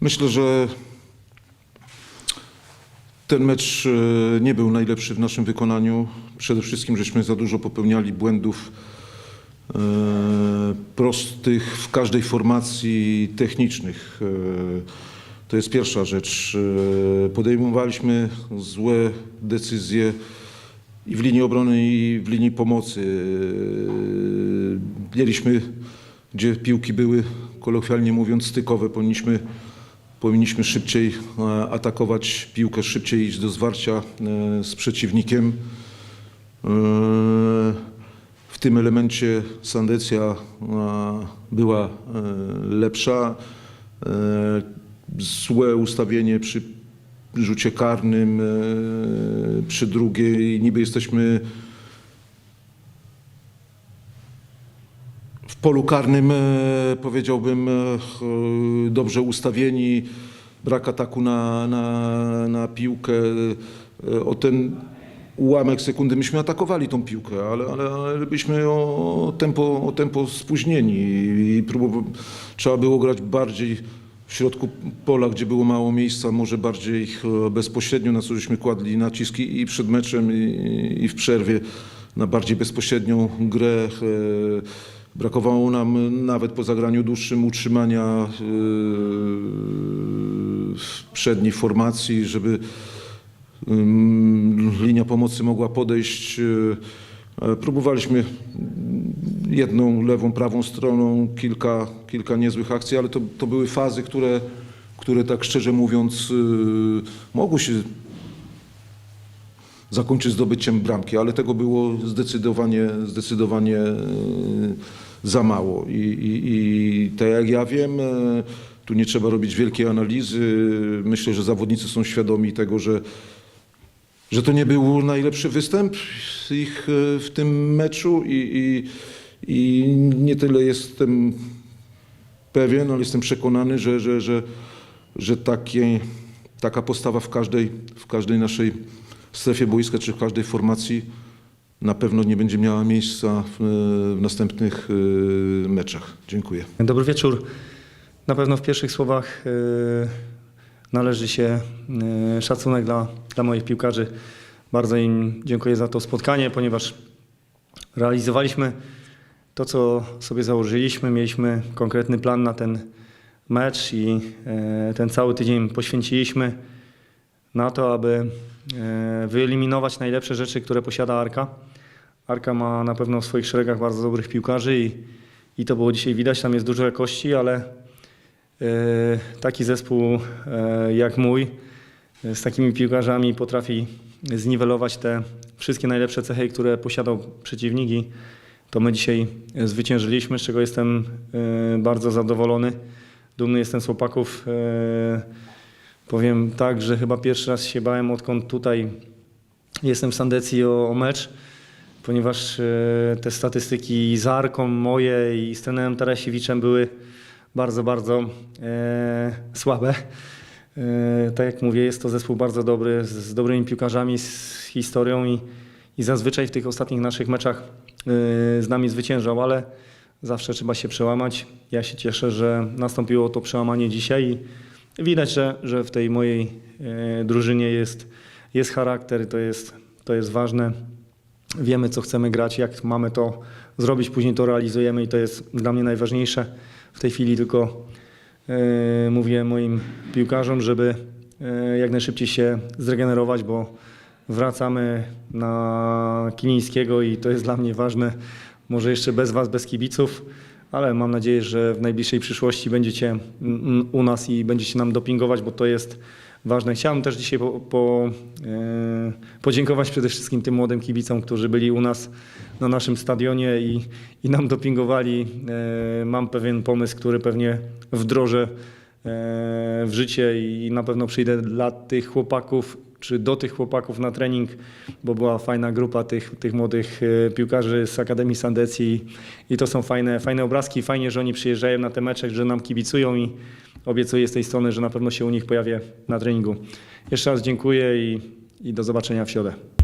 Myślę, że ten mecz e, nie był najlepszy w naszym wykonaniu. Przede wszystkim, żeśmy za dużo popełniali błędów e, prostych w każdej formacji technicznych. E, To jest pierwsza rzecz. Podejmowaliśmy złe decyzje i w linii obrony, i w linii pomocy. Mieliśmy, gdzie piłki były, kolokwialnie mówiąc, stykowe. Powinniśmy Powinniśmy szybciej e, atakować piłkę, szybciej iść do zwarcia e, z przeciwnikiem. E, W tym elemencie Sandecja była lepsza. Złe ustawienie przy rzucie karnym, przy drugiej niby jesteśmy w polu karnym powiedziałbym dobrze ustawieni, brak ataku na, na, na piłkę. E, O ten ułamek sekundy myśmy atakowali tą piłkę, ale, ale, ale byliśmy o tempo, o tempo spóźnieni i trzeba było grać bardziej w środku pola, gdzie było mało miejsca, może bardziej e, bezpośrednio, na co żeśmy kładli naciski i przed meczem, i, i w przerwie, na bardziej bezpośrednią grę. Brakowało nam nawet po zagraniu dłuższym utrzymania w przedniej formacji, żeby ym, linia pomocy mogła podejść. E, Próbowaliśmy jedną, lewą, prawą stroną, kilka, kilka niezłych akcji, ale to, to były fazy, które, które tak szczerze mówiąc mogły się zakończyć zdobyciem bramki, ale tego było zdecydowanie, zdecydowanie e, za mało. I, i, I tak jak ja wiem, e, tu nie trzeba robić wielkiej analizy. Myślę, że zawodnicy są świadomi tego, że, że to nie był najlepszy występ ich e, w tym meczu i, i, i nie tyle jestem pewien, ale jestem przekonany, że, że, że, że takie, taka postawa w każdej, w każdej naszej strefie boiska czy w każdej formacji na pewno nie będzie miała miejsca w, w następnych e, meczach. Dziękuję. Dobry wieczór. Na pewno w pierwszych słowach e, należy się e, szacunek dla, dla moich piłkarzy. Bardzo im dziękuję za to spotkanie, ponieważ realizowaliśmy to, co sobie założyliśmy. Mieliśmy konkretny plan na ten mecz i e, ten cały tydzień poświęciliśmy na to, aby e, wyeliminować najlepsze rzeczy, które posiada Arka. Arka ma na pewno w swoich szeregach bardzo dobrych piłkarzy i, i to było dzisiaj widać. Tam jest dużo jakości, ale e, taki zespół e, jak mój z takimi piłkarzami potrafi zniwelować te wszystkie najlepsze cechy, które posiadał przeciwnik i to my dzisiaj zwyciężyliśmy, z czego jestem bardzo zadowolony. Dumny jestem z chłopaków. Powiem tak, że chyba pierwszy raz się bałem, odkąd tutaj jestem w Sandecji o, o mecz, ponieważ e, te statystyki z Arką moje i z trenerem Tarasiewiczem były bardzo, bardzo e, słabe. E, tak jak mówię, jest to zespół bardzo dobry, z, z dobrymi piłkarzami, z historią i, i zazwyczaj w tych ostatnich naszych meczach e, z nami zwyciężał, ale zawsze trzeba się przełamać. Ja się cieszę, że nastąpiło to przełamanie dzisiaj i widać, że, że w tej mojej e, drużynie jest, jest charakter, to jest, to jest ważne. Wiemy, co chcemy grać, jak mamy to zrobić, później to realizujemy i to jest dla mnie najważniejsze. W tej chwili tylko e, mówię moim piłkarzom, żeby e, jak najszybciej się zregenerować, bo wracamy na Kilińskiego i to jest dla mnie ważne. Może jeszcze bez Was, bez kibiców, ale mam nadzieję, że w najbliższej przyszłości będziecie mm, u nas i będziecie nam dopingować, bo to jest ważne. Chciałem też dzisiaj po, po, e, podziękować przede wszystkim tym młodym kibicom, którzy byli u nas na naszym stadionie i, i nam dopingowali. E, mam pewien pomysł, który pewnie wdrożę e, w życie i na pewno przyjdę dla tych chłopaków, czy do tych chłopaków na trening, bo była fajna grupa tych, tych młodych e, piłkarzy z Akademii Sandecji i to są fajne, fajne obrazki. Fajnie, że oni przyjeżdżają na te mecze, że nam kibicują i obiecuję z tej strony, że na pewno się u nich pojawię na treningu. Jeszcze raz dziękuję i, i do zobaczenia w środę.